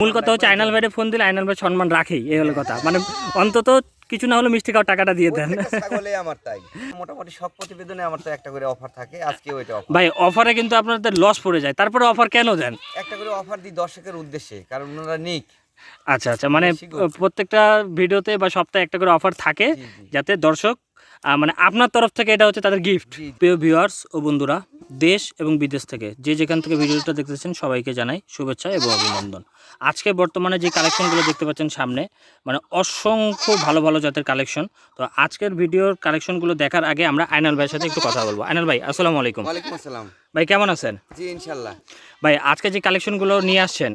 মূল কথা হচ্ছে আইনাল ভাইরে ফোন দিলে আইনাল ভাই সম্মান রাখেই এই হলো কথা। মানে অন্তত কিছু না হলে মিষ্টি খাওয়ার টাকাটা দিয়ে দেন। ছাগলে আমার তাই। মোটামুটি সব প্রতিবেদনে আমার তো একটা করে অফার থাকে আজকে এটা অফার ভাই অফারে কিন্তু আপনাদের লস পড়ে যায়। তারপরে অফার কেন দেন? একটা করে অফার দিই দর্শকের উদ্দেশ্যে কারণ ওনারা নিক। আচ্ছা আচ্ছা মানে প্রত্যেকটা ভিডিওতে বা সপ্তাহে একটা করে অফার থাকে। যাতে দর্শক মানে আপনার তরফ থেকে এটা হচ্ছে তাদের গিফট। প্রিয় ভিউয়ার্স ও বন্ধুরা দেশ এবং বিদেশ থেকে। যে যেখান থেকে ভিডিওটা দেখতেছেন সবাইকে জানাই শুভেচ্ছা এবং অভিনন্দন। আজকে বর্তমানে যে কালেকশনগুলো দেখতে পাচ্ছেন সামনে মানে অসংখ্য ভালো ভালো জাতের কালেকশন। তো আজকের ভিডিওর কালেকশনগুলো দেখার আগে আমরা আইনাল ভাইয়ের সাথে একটু কথা বলব। আইনাল ভাই আসসালামু আলাইকুম। ওয়ালাইকুম আসসালাম। ভাই কেমন আছেন? জি ইনশাল্লাহ ভাই আজকে যে কালেকশনগুলো নিয়ে আসছেন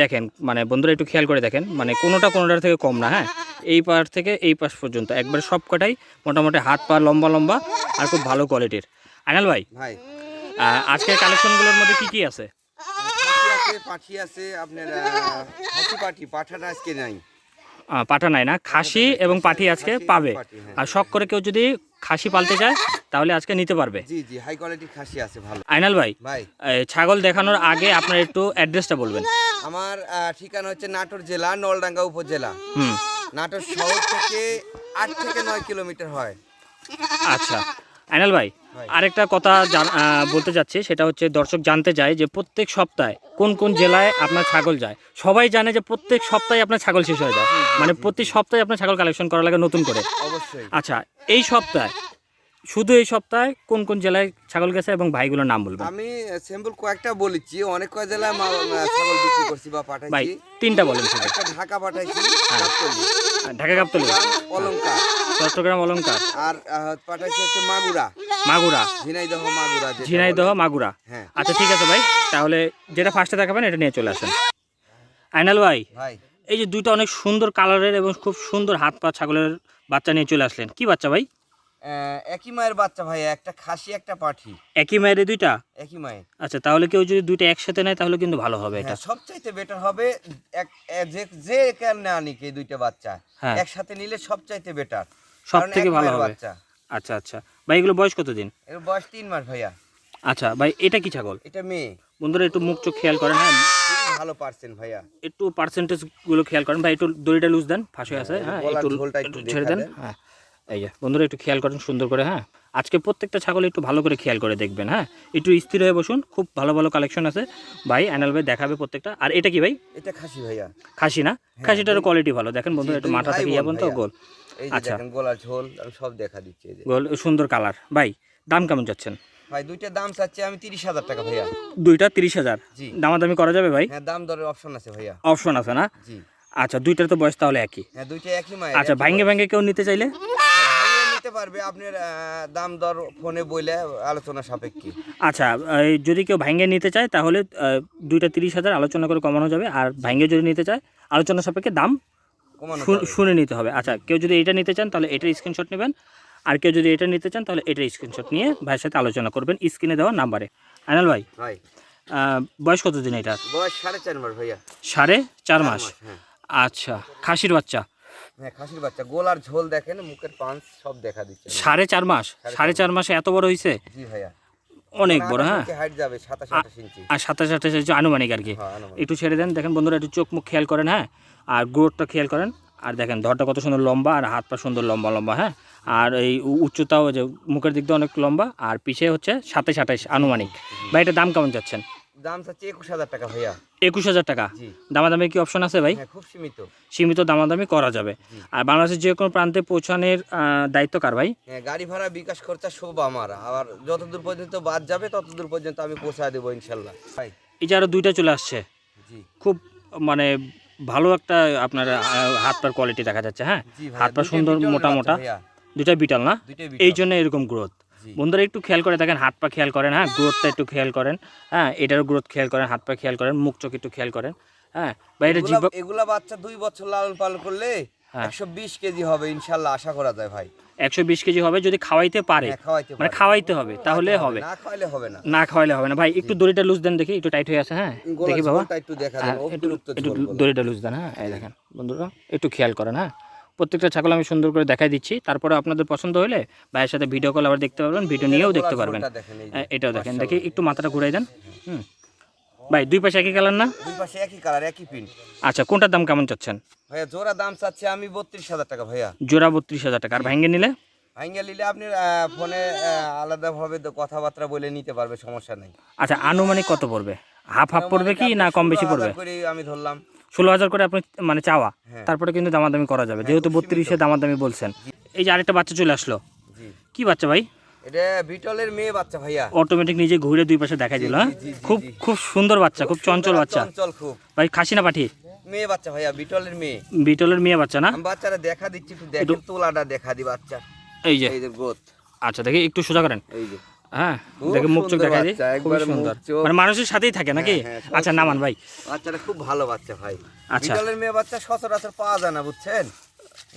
দেখেন মানে বন্ধুরা একটু খেয়াল করে দেখেন মানে কোনোটা কোনোটার থেকে কম না হ্যাঁ? এই পাশ থেকে এই পাশ পর্যন্ত একবার সব কটাই মোটামুটি হাত পা লম্বা লম্বা আর খুব ভালো কোয়ালিটির আনাল ভাই ভাই। আজকের কালেকশনগুলোর মধ্যে কি কি আছে? পাখি আছে আপনার হাসি পাঠি পাঠাটা আজকে নাই। পাঠা নাই না খাসি এবং পাঠি আজকে পাবে। হ্যাঁ। আর শখ করে কেউ যদি খাসি পালতে চায় তাহলে আজকে নিতে পারবে। জি জি হাই কোয়ালিটির খাসি আছে ভালো। আইনাল ভাই ভাই। ছাগল দেখানোর আগে আপনার একটু অ্যাড্রেসটা বলবেন। আমার ঠিকানা হচ্ছে নাটোর জেলা নলডাঙ্গা উপজেলা। হুম। নাটোর শহর থেকে আট থেকে নয় কিলোমিটার হয়। আচ্ছা। আইনাল ভাই। আরেকটা কথা বলতে চাচ্ছি সেটা হচ্ছে দর্শক জানতে চায় যে প্রত্যেক সপ্তাহে কোন কোন জেলায় আপনার ছাগল যায়। সবাই জানে যে প্রত্যেক সপ্তাহে আপনার ছাগল শেষ হয়ে যায়। মানে প্রতি সপ্তাহে আপনার ছাগল কালেকশন করা লাগে নতুন করে। অবশ্যই। আচ্ছা এই সপ্তাহে শুধু এই সপ্তাহে কোন কোন জেলায় ছাগল গেছে এবং ভাইগুলোর নাম বলবেন? আমি স্যাম্পল কয়েকটা বলেছি। অনেক কয় জেলায় ছাগল বিক্রি করছি বা ভাই তিনটা বলেন ঢাকা পাঠাইছি হ্যাঁ। ঢাকা গাবতলি অলঙ্কার চট্টগ্রাম অলঙ্কার আর পাঠাইছি হচ্ছে মাগুরা। মাগুরা। ঝিনাইদহ মাগুরা ঝিনাইদহ মাগুরা। হ্যাঁ। আচ্ছা ঠিক আছে ভাই। তাহলে যেটা ফার্স্টে দেখাবেন এটা নিয়ে চলে আসেন। আইনাল ভাই ভাই। এই যে দুইটা অনেক সুন্দর কালারের এবং খুব সুন্দর হাত পা ছাগলের বাচ্চা নিয়ে চলে আসলেন। কি বাচ্চা ভাই? একই মায়ের বাচ্চা ভাই একটা খাসি একটা পাঠি। একই মায়ের দুইটা? একই মায়ের। আচ্ছা তাহলে কেউ যদি দুইটা একসাথে নেয় তাহলে কিন্তু ভালো হবে এটা। হ্যাঁ সবচাইতে বেটার হবে এক যে যে কেন না এই দুইটা বাচ্চা। হ্যাঁ। একসাথে নিলে সবচাইতে বেটার সব থেকে ভালো হবে। আচ্ছা আচ্ছা। ভাই এগুলো বয়স কতদিন? এর বয়স তিন মাস ভাইয়া। আচ্ছা ভাই এটা কি ছাগল? এটা মেয়ে। বন্ধুরা একটু মুখ চোখ খেয়াল করেন হ্যাঁ? ভালো পার্সেন্ট ভাইয়া। একটু পার্সেন্টেজগুলো খেয়াল করেন ভাই একটু দড়িটা লুজ দেন ফাঁসে আছে হ্যাঁ একটু ছেড়ে দেন দেন। হ্যাঁ। এই যে বন্ধুরা একটু খেয়াল করেন সুন্দর করে হ্যাঁ? আজকে প্রত্যেকটা ছাগল একটু ভালো করে খেয়াল করে দেখবেন হ্যাঁ? একটু স্থির হয়ে বসুন খুব ভালো ভালো কালেকশন আছে। ভাই অ্যানাল ভাই দেখাবে প্রত্যেকটা। আর এটা কি ভাই? এটা খাসি ভাইয়া। খাসি না? খাসিটারও কোয়ালিটি ভালো। দেখেন বন্ধুরা জি, একটু মাথা থেকে যাবেন তো গোল। আচ্ছা। দেখেন গলার ঝোল সব দেখা দিচ্ছি এই যে। গোল সুন্দর কালার ভাই দাম কেমন যাচ্ছেন? ভাই দুইটা দাম চাচ্ছি আমি তিরিশ হাজার টাকা ভাইয়া। দুইটা তিরিশ হাজার? দামাদামি করা যাবে ভাই? হ্যাঁ দাম দরের অপশন আছে ভাইয়া। অপশন আছে না? জি। আচ্ছা দুইটার তো বয়স তাহলে একই। হ্যাঁ দুইটা একই আচ্ছা ভাঙ্গে ভাঙ্গে কেউ নিতে চাইলে? নিতে পারবে আপনার দাম দর ফোনে বইলে আলোচনা সাপেক্ষে। আচ্ছা যদি কেউ ভাঙ্গে নিতে চায় তাহলে দুইটা তিরিশ হাজার আলোচনা করে কমানো যাবে আর ভাঙ্গে যদি নিতে চায় আলোচনা সাপেক্ষে দাম। শুনে নিতে হবে। আচ্ছা কেউ যদি এটা নিতে চান তাহলে এটার স্ক্রিনশট নেবেন আর কেউ যদি এটা নিতে চান তাহলে এটার স্ক্রিনশট নিয়ে ভাইয়ের সাথে আলোচনা করবেন স্ক্রিনে দেওয়া নাম্বারে আনাল ভাই বয়স কতদিন এটার? বয়স সাড়ে চার মাস ভাইয়া। সাড়ে চার মাস হ্যাঁ। আচ্ছা খাসির বাচ্চা। খাসির বাচ্চা। গোলার ঝোল দেখেন মুখের পাঁচ সব দেখা দিচ্ছে। সাড়ে চার মাস? সাড়ে চার মাসে এত বড় হয়েছে জি ভাইয়া। অনেক বড় হ্যাঁ? হাইট যাবে সাতাশ আঠাশ ইঞ্চি। আর সাতাশ আঠাশ হচ্ছে আনুমানিক আর কি। হ্যাঁ একটু ছেড়ে দেন দেখেন বন্ধুরা একটু চোখ মুখ খেয়াল করেন হ্যাঁ? আর গ্রোথটা খেয়াল করেন। আর দেখেন ধরটা কত সুন্দর লম্বা আর হাত পা সুন্দর লম্বা লম্বা হ্যাঁ? আর এই উচ্চতাও যে মুখের দিক দিয়ে অনেক লম্বা আর পিছে হচ্ছে সাতাশ আঠাশ আনুমানিক। ভাই এটা দাম কেমন যাচ্ছেন দাম চাচ্ছি একুশ হাজার টাকা ভাইয়া। একুশ হাজার টাকা? দামাদামি কি অপশন আছে ভাই? হ্যাঁ খুব সীমিত। সীমিত দামাদামি করা যাবে। আর বাংলাদেশের যে কোনো প্রান্তে পৌঁছানোর দায়িত্ব কার ভাই? হ্যাঁ গাড়ি ভাড়া বিকাশ খরচা সব আমার। আবার যতদূর পর্যন্ত বাদ যাবে ততদূর পর্যন্ত আমি পৌঁছায় দেবো ইনশাল্লাহ। ভাই। এই যে আরও দুইটা চলে আসছে। খুব মানে ভালো একটা আপনার হাত পার কোয়ালিটি দেখা যাচ্ছে হ্যাঁ? হাত পা সুন্দর মোটা মোটা। দুইটা বিটাল না? এই জন্য এরকম গ্রোথ। বন্ধুরা একটু খেয়াল করে দেখেন হাত পা খেয়াল করেন হ্যাঁ গ্রোথটা একটু খেয়াল করেন হ্যাঁ এটারও গ্রোথ খেয়াল করেন হাত পা খেয়াল করেন মুখ চোখ একটু খেয়াল করেন হ্যাঁ বা এটা এগুলা- জীব এগুলা বাচ্চা দুই বছর লালন পালন করলে হ্যাঁ। একশো বিশ কেজি হবে ইনশাল্লাহ আশা করা যায় ভাই। একশো বিশ কেজি হবে যদি খাওয়াইতে পারে। হ্যাঁ খাওয়াইতে মানে খাওয়াইতে হবে তাহলে হবে। না খাওয়াইলে হবে না। না খাওয়াইলে হবে না। ভাই একটু দড়িটা লুজ দেন দেখি একটু টাইট হয়ে আছে হ্যাঁ দেখি বাবা। একটু হ্যাঁ। দড়িটা লুজ দেন হ্যাঁ এই দেখেন বন্ধুরা একটু খেয়াল করেন হ্যাঁ। প্রত্যেকটা ছাগল আমি সুন্দর করে দেখাই দিচ্ছি। তারপরে আপনাদের পছন্দ হলে ভাইয়ের সাথে ভিডিও কল আবার দেখতে পারবেন ভিডিও নিয়েও দেখতে পারবেন। হ্যাঁ, এটাও দেখেন। দেখি একটু মাথাটা ঘুরাই দেন। হুম। ভাই দুই পাশে একই কালার না? দুই পাশে একই কালার একই প্রিন্ট আচ্ছা কোনটার দাম কেমন চাচ্ছেন? ভাইয়া জোড়া দাম চাচ্ছে আমি বত্রিশ হাজার টাকা ভাইয়া। জোড়া বত্রিশ হাজার টাকা। আর ভাঙ্গে নিলে? ভাঙ্গা নিলে আপনি ফোনে আলাদাভাবে তো কথাবার্তা বলে নিতে পারবে সমস্যা নেই। আচ্ছা আনুমানিক কত পড়বে? হাফ হাফ পড়বে কি না কম বেশি পড়বে? আমি ধরলাম। ষোলো হাজার করে আপনি মানে চাওয়া হ্যাঁ। তারপরে কিন্তু দামাদামি করা যাবে যেহেতু বত্রিশে দামাদামি বলছেন। এই যে আরেকটা বাচ্চা চলে আসলো। কি বাচ্চা ভাই? এটা বিটলের মেয়ে বাচ্চা ভাইয়া। অটোমেটিক নিজে ঘুরে দুই পাশে দেখাই দিল হ্যাঁ? খুব খুব সুন্দর বাচ্চা খুব চঞ্চল বাচ্চা। চঞ্চল খুব। ভাই খাসি না পাঠি? মেয়ে বাচ্চা ভাইয়া বিটলের মেয়ে। বিটলের মেয়ে বাচ্চা না? বাচ্চারা দেখা দিচ্ছি একটু দেখেন তোলাটা দেখা দি বাচ্চা। এই যে। এই যে গোত। আচ্ছা দেখি একটু সোজা করেন। এই যে। হ্যাঁ দেখে মুখ চোখ দেখাই খুবই সুন্দর। মানে মানুষের সাথেই থাকে নাকি? হ্যাঁ, আচ্ছা নামান ভাই। বাচ্চাটা খুব ভালো বাচ্চা ভাই। আচ্ছা। বিটলের মেয়ে বাচ্চা সচরাচর পাওয়া যায় না বুঝছেন?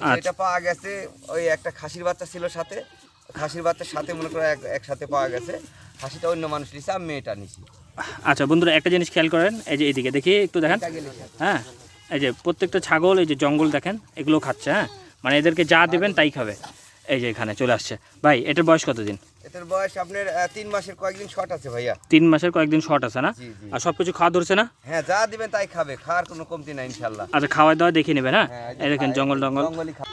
আচ্ছা। এটা পাওয়া গেছে ওই একটা খাসির বাচ্চা ছিল সাথে। খাসির বাচ্চার সাথে মনে করো একসাথে পাওয়া গেছে। খাসিটা অন্য মানুষ নিছে আমি মেয়েটা নিছি। আচ্ছা বন্ধুরা একটা জিনিস খেয়াল করেন এই যে এইদিকে দেখি একটু দেখেন। হ্যাঁ এই যে প্রত্যেকটা ছাগল এই যে জঙ্গল দেখেন এগুলো খাচ্ছে হ্যাঁ? মানে এদেরকে যা দেবেন তাই খাবে। এই যে এখানে চলে আসছে। ভাই এটার বয়স কতদিন? এটার বয়স আপনার তিন মাসের কয়েকদিন শর্ট আছে ভাইয়া। তিন মাসের কয়েকদিন শর্ট আছে না? আর সব কিছু খাওয়া ধরছে না? হ্যাঁ যা দিবেন তাই খাবে খাওয়ার কোনো কমতি নাই ইনশাল্লাহ। আচ্ছা খাওয়া দাওয়া দেখে নেবেন হ্যাঁ? হ্যাঁ, এই দেখেন জঙ্গল টঙ্গল।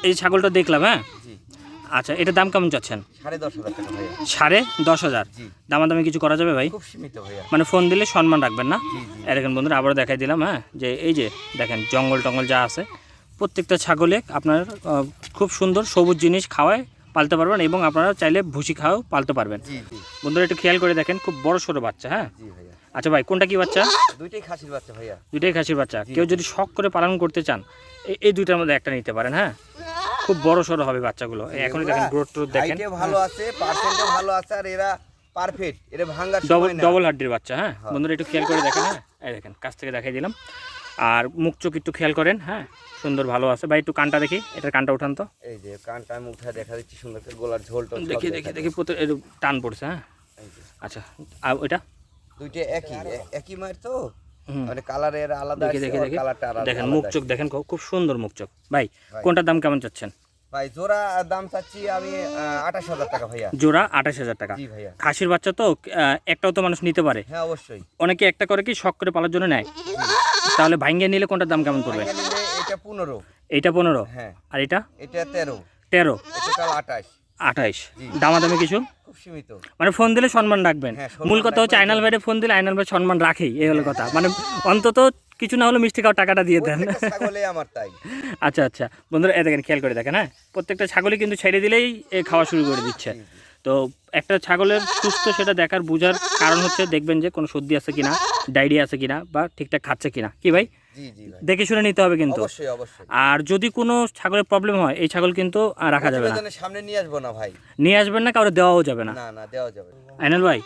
এই ছাগলটা দেখলাম হ্যাঁ? আচ্ছা এটার দাম কেমন চাচ্ছেন? সাড়ে দশ হাজার টাকা ভাইয়া। সাড়ে দশ হাজার? দামাদামি কিছু করা যাবে ভাই? খুব সীমিত ভাইয়া। মানে ফোন দিলে সম্মান রাখবেন না? এই দেখেন বন্ধুরা আবারও দেখাই দিলাম হ্যাঁ? যে এই যে দেখেন জঙ্গল টঙ্গল যা আছে প্রত্যেকটা ছাগলে আপনার খুব সুন্দর সবুজ জিনিস খাওয়ায় পালতে পারবেন এবং আপনারা চাইলে ভুসি খাওয়াও পালতে পারবেন। বন্ধুরা একটু খেয়াল করে দেখেন খুব বড় সড়ো বাচ্চা হ্যাঁ? আচ্ছা ভাই কোনটা কি বাচ্চা? দুইটাই খাসির বাচ্চা ভাইয়া। দুইটাই খাসির বাচ্চা। কেউ যদি শখ করে পালন করতে চান এই- দুইটার মধ্যে একটা নিতে পারেন হ্যাঁ? খুব বড় সড়ো হবে বাচ্চাগুলো। এখনই দেখেন গ্রোথ ট্রোথ দেখেন। ভালো আছে পার্সেন্টও ভালো আছে আর এরা পারফেক্ট এরা ভাঙার ডবল ডবল হাড্ডির বাচ্চা হ্যাঁ? হ্যাঁ। বন্ধুরা একটু খেয়াল করে দেখেন হ্যাঁ? এই দেখেন কাছ থেকে দেখাই দিলাম। আর মুখ চোখ একটু খেয়াল করেন হ্যাঁ? সুন্দর ভালো আছে। ভাই একটু কানটা দেখি এটার কানটা উঠান তো। এই যে কানটা আমি উঠে দেখা দিচ্ছি সুন্দর করে গোলার ঝোল দেখি দেখা দেখি টান পড়ছে হ্যাঁ? আচ্ছা আর ওইটা? দুইটা একই একই মায়ের তো? মানে কালারের আলাদা দেখি আছে, দেখি দেখি। কালারটা আলাদা দেখেন মুখ চোখ দেখেন খুব- সুন্দর মুখ চোখ। ভাই। কোনটার দাম কেমন চাচ্ছেন? ভাই জোড়া দাম চাচ্ছি আমি আঠাশ হাজার টাকা ভাইয়া। জোড়া আঠাশ হাজার টাকা। জি ভাইয়া। খাসির বাচ্চা তো একটাও তো মানুষ নিতে পারে। হ্যাঁ অবশ্যই। অনেকে একটা করে কি শখ করে পালার জন্য নেয়? তাহলে ভাঙ্গে নিলে কোনটার দাম কেমন পড়বে? এটা পনেরো। এইটা পনেরো? হ্যাঁ। আর এটা? এটা তেরো। তেরো। আঠাশ। আঠাইশ। দামাদামি কিছু? খুব সীমিত। মানে ফোন দিলে সম্মান রাখবেন। হ্যাঁ, মূল কথা হচ্ছে। আইনাল ভাইরে ফোন দিলে আইনাল ভাই সম্মান রাখেই এই হলো কথা। মানে অন্তত কিছু না হলে মিষ্টি খাওয়ার টাকাটা দিয়ে দেন। আমার তাই। আচ্ছা আচ্ছা। বন্ধুরা এ দেখেন খেয়াল করে দেখেন হ্যাঁ? প্রত্যেকটা ছাগলই কিন্তু ছেড়ে দিলেই এ খাওয়া শুরু করে দিচ্ছে। তো একটা ছাগলের সুস্থ সেটা দেখার বোঝার কারণ হচ্ছে দেখবেন যে কোনো সর্দি আছে কিনা। ডায়রিয়া আছে কিনা বা ঠিকঠাক খাচ্ছে কিনা। কি ভাই? দেখে শুনে নিতে হবে কিন্তু। আর যদি কোনো ছাগলের প্রবলেম হয় এই ছাগল কিন্তু রাখা যাবে না। সামনে নিয়ে আসব না ভাই। নিয়ে আসবেন না কারও দেওয়াও যাবে না। না না দেওয়া যাবে। আইনাল ভাই।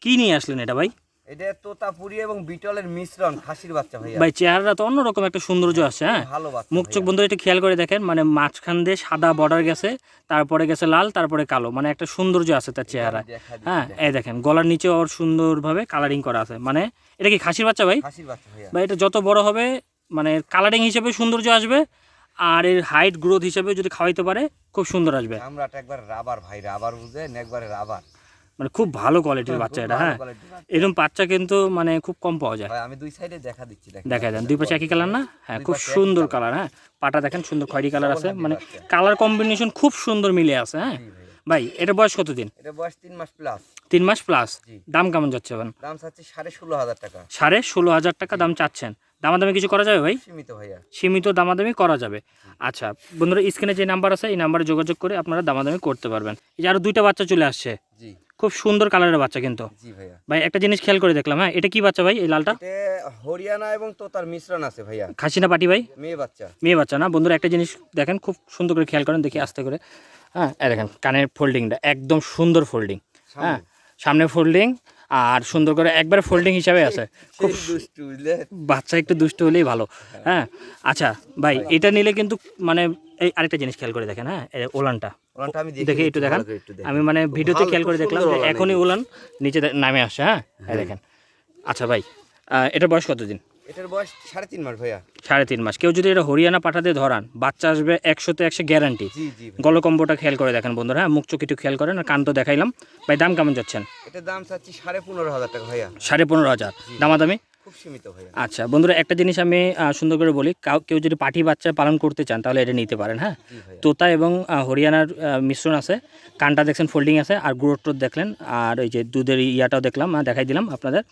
কি নিয়ে আসলেন এটা ভাই? এটা তোতাপুরি এবং বিটলের মিশ্রণ খাসির বাচ্চা ভাইয়া। ভাই চেহারাটা তো অন্যরকম একটা সৌন্দর্য আছে হ্যাঁ? ভালো বাচ্চা মুখ চোখ বন্ধু একটু খেয়াল করে দেখেন মানে মাঝখান দিয়ে সাদা বর্ডার গেছে তারপরে গেছে লাল তারপরে কালো মানে একটা সৌন্দর্য আছে তার চেহারায়। দিচ্ছি, হ্যাঁ এই দেখেন গলার নিচে ওর সুন্দরভাবে কালারিং করা আছে মানে এটা কি খাসির বাচ্চা ভাই? খাসির বাচ্চা ভাইয়া। বা এটা যত বড় হবে মানে কালারিং হিসেবে সৌন্দর্য আসবে আর এর হাইট গ্রোথ হিসেবে যদি খাওয়াইতে পারে খুব সুন্দর আসবে। আমরা একবার রাবার ভাই রাবার বুঝেন একবারে রাবার মানে খুব ভালো কোয়ালিটির বাচ্চা এটা হ্যাঁ। এরকম বাচ্চা। কিন্তু মানে খুব কম পাওয়া যায়। আমি দুই সাইডে দেখা দিচ্ছি দেখা দেন দুই পাশে একই কালার না? হ্যাঁ খুব সুন্দর কালার হ্যাঁ। পাটা দেখেন সুন্দর খয়েরি কালার আছে মানে কালার কম্বিনেশন খুব সুন্দর মিলে আছে হ্যাঁ। ভাই এটা বয়স কতদিন এটা বয়স তিন মাস প্লাস তিন মাস প্লাস দাম কেমন যাচ্ছে এখন? দাম চাচ্ছি সাড়ে ষোলো হাজার টাকা। সাড়ে ষোলো হাজার টাকা দাম চাচ্ছেন। দামাদামি কিছু করা যাবে ভাই? সীমিত ভাইয়া। সীমিত দামাদামি করা যাবে। আচ্ছা বন্ধুরা স্ক্রিনে যে নাম্বার আছে এই নাম্বারে যোগাযোগ করে আপনারা দামাদামি করতে পারবেন। এই যে আরও দুইটা বাচ্চা চলে আসছে। খুব সুন্দর কালারের বাচ্চা কিন্তু। জি ভাইয়া। ভাই একটা জিনিস খেয়াল করে দেখলাম হ্যাঁ? এটা কি বাচ্চা ভাই এই লালটা? হরিয়ানা এবং তোতার মিশ্রণ আছে ভাইয়া। খাসিনা পাটি ভাই? মেয়ে বাচ্চা। মেয়ে বাচ্চা না? বন্ধুরা একটা জিনিস দেখেন খুব সুন্দর করে খেয়াল করেন দেখি আস্তে করে। হ্যাঁ দেখেন কানের ফোল্ডিংটা একদম সুন্দর ফোল্ডিং। হ্যাঁ সামনে ফোল্ডিং আর সুন্দর করে একবারে ফোল্ডিং হিসাবে আছে। খুব বাচ্চা একটু দুষ্ট হলেই ভালো। হ্যাঁ আচ্ছা ভাই এটা নিলে কিন্তু মানে এই আরেকটা জিনিস খেয়াল করে দেখেন হ্যাঁ? ওলানটা ওলানটা আমি দেখি একটু দেখান। আমি মানে ভিডিওতে খেয়াল করে দেখলাম যে এখনই ওলান নিচে নামে আসে হ্যাঁ? দেখেন। আচ্ছা ভাই এটার বয়স কতদিন এটার বয়স সাড়ে তিন মাস ভাইয়া। সাড়ে তিন মাস। কেউ যদি এটা হরিয়ানা পাঠাতে ধরান বাচ্চা আসবে একশোতে একশো গ্যারান্টি গলকম্বটা খেয়াল করে দেখেন বন্ধুরা হ্যাঁ? মুখ চোখ একটু খেয়াল করেন আর কান তো দেখাইলাম। ভাই দাম কেমন যাচ্ছেন? এটার দাম চাচ্ছি সাড়ে পনেরো হাজার টাকা ভাইয়া। সাড়ে পনেরো হাজার। দামাদামি? আচ্ছা বন্ধুরা একটা জিনিস আমি সুন্দর করে বলি। কাউ- যদি পাঠি বাচ্চা পালন করতে চান তাহলে এটা নিতে পারেন হ্যাঁ? তোতা এবং হরিয়ানার মিশ্রণ আছে। কানটা দেখছেন ফোল্ডিং আছে আর গ্রোথ টোথ দেখলেন আর ওই যে দুধের ইয়াটাও দেখলাম দেখাই দিলাম আপনাদের।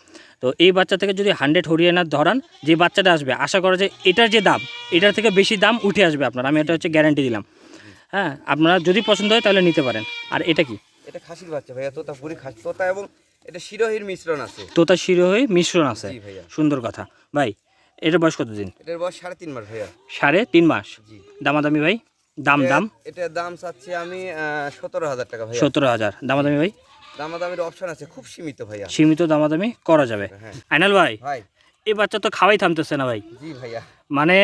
তো এই বাচ্চা থেকে যদি হান্ড্রেড হরিয়ানার ধরান যে বাচ্চাটা আসবে আশা করা যে এটার যে দাম এটার থেকে বেশি দাম উঠে আসবে আপনার। আমি এটা হচ্ছে গ্যারান্টি দিলাম। হ্যাঁ আপনারা যদি পছন্দ হয় তাহলে নিতে পারেন। আর এটা কি? এটা খাসির বাচ্চা ভাইয়া তোতা পুরি খাসি। তোতা এবং এটা শিরোহির মিশ্রণ আছে। তোতা শিরোহী মিশ্রণ আছে। ভাইয়া। সুন্দর কথা। ভাই এটার বয়স কতদিন? এটার বয়স সাড়ে তিন মাস ভাইয়া। সাড়ে তিন মাস। দামাদামি ভাই? দাম দাম? এটার দাম চাচ্ছি আমি সতেরো হাজার টাকা ভাইয়া। সতেরো হাজার। দামাদামি ভাই? দামাদামির অপশন আছে খুব সীমিত ভাইয়া। সীমিত দামাদামি করা যাবে। হ্যাঁ। আইনাল ভাই ভাই। এই বাচ্চা তো খাওয়াই থামতেছে না ভাই। জি ভাইয়া। মানে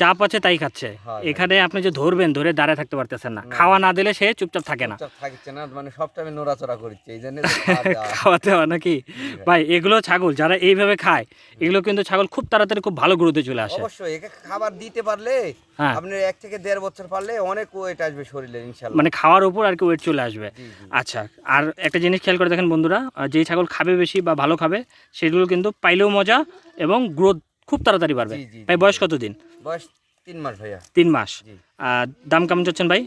যা পাচ্ছে তাই খাচ্ছে। হ্যাঁ, এখানে আপনি যে ধরবেন ধরে দাঁড়ায় থাকতে পারতেছেন না। খাওয়া না দিলে সে চুপচাপ থাকে না। থাকছে না মানে নড়াচড়া করছি এই জন্য খাওয়া দাওয়া। খাওয়াতে হয় নাকি? ভাই এগুলো ছাগল যারা এইভাবে খায় এগুলো কিন্তু ছাগল খুব তাড়াতাড়ি খুব ভালো গ্রোথে চলে আসে। অবশ্যই একে খাবার দিতে পারলে হ্যাঁ। আপনি এক থেকে দেড় বছর পারলে অনেক ওয়েট আসবে শরীরে ইনশাল্লাহ। মানে খাওয়ার উপর আর কি ওয়েট চলে আসবে। আচ্ছা আর একটা জিনিস খেয়াল করে দেখেন বন্ধুরা যেই ছাগল খাবে বেশি বা ভালো খাবে সেগুলো কিন্তু পাইলেও মজা এবং গ্রোথ খুব তাড়াতাড়ি জি, ভাই বয়স জি। কতদিন? বয়স তিন মাস ভাইয়া। তিন মাস। আর দাম কেমন চাচ্ছেন ভাই?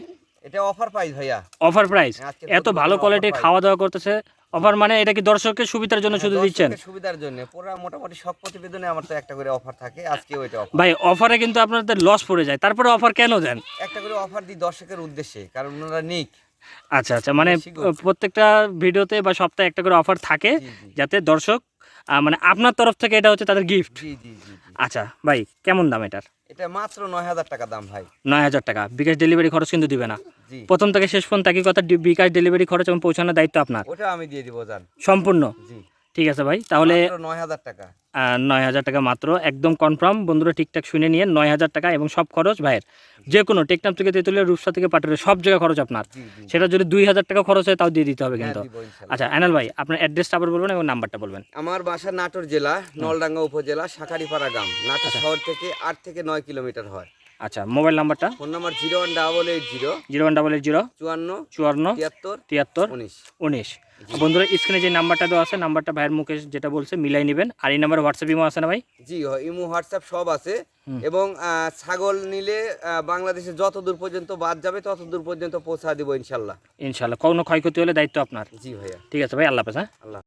এটা অফার প্রাইস ভাইয়া। অফার প্রাইস এত ভালো কোয়ালিটির খাওয়া দাওয়া করতেছে। অফার মানে এটা কি দর্শকের সুবিধার জন্য শুধু হ্যাঁ, দিচ্ছেন? সুবিধার জন্য। পুরো মোটামুটি সব প্রতিবেদনে আমার তো একটা করে অফার থাকে। আজকেও এটা অফার ভাই অফারে কিন্তু আপনাদের লস পড়ে যায়। তারপরে অফার কেন দেন? একটা করে অফার দিই দর্শকের উদ্দেশ্যে কারণ ওনারা নিক। আচ্ছা আচ্ছা মানে প্রত্যেকটা ভিডিওতে বা সপ্তাহে একটা করে অফার থাকে যাতে দর্শক মানে আপনার তরফ থেকে এটা হচ্ছে তাদের গিফট আচ্ছা ভাই কেমন দাম এটার? এটা মাত্র নয় হাজার টাকা দাম ভাই। নয় হাজার টাকা। বিকাশ ডেলিভারি খরচ কিন্তু দিবে না। প্রথম থেকে শেষ পর্যন্ত একই কথা বিকাশ ডেলিভারি খরচ এবং পৌঁছানোর দায়িত্ব আপনার। ওটা আমি দিয়ে দিব জান। সম্পূর্ণ? ঠিক আছে ভাই তাহলে নয় হাজার টাকা। নয় হাজার টাকা মাত্র একদম কনফার্ম বন্ধুরা ঠিকঠাক শুনে নিয়ে নয় হাজার টাকা এবং সব খরচ ভাইয়ের। যে কোনো টেকনাম থেকে তেঁতুলিয়া রূপসা থেকে পাটুরে সব জায়গায় খরচ আপনার। সেটা যদি দুই হাজার টাকা খরচ হয় তাও দিয়ে দিতে হবে হ্যাঁ কিন্তু আচ্ছা অ্যানাল ভাই আপনার অ্যাড্রেসটা আবার বলবেন এবং নাম্বারটা বলবেন। আমার বাসা নাটোর জেলা নলডাঙ্গা উপজেলা শাকারিপাড়া গ্রাম। নাটোর শহর থেকে আট থেকে নয় কিলোমিটার হয়। আচ্ছা মোবাইল নাম্বারটা? Phone number zero one double eight zero. Zero one double eight zero. চুয়ান্ন চুয়ান্ন তিয়াত্তর তিয়াত্তর উনিশ। উনিশ। বন্ধুরা স্ক্রিনে যে নাম্বারটা দেওয়া আছে নাম্বারটা ভাইয়ের মুখে যেটা বলছে মিলাই নেবেন। আর এই নাম্বার হোয়াটসঅ্যাপ ইমো আছে না ভাই? জি হয় ইমো হোয়াটসঅ্যাপ সব আছে। এবং ছাগল নিলে বাংলাদেশে যত দূর পর্যন্ত বাদ যাবে তত দূর পর্যন্ত পৌঁছা দিব ইনশাল্লাহ। ইনশাল্লাহ। কোনো ক্ষয়ক্ষতি হলে দায়িত্ব আপনার। জি ভাইয়া। ঠিক আছে ভাই আল্লাহ হাফেজ হ্যাঁ? আল্লাহ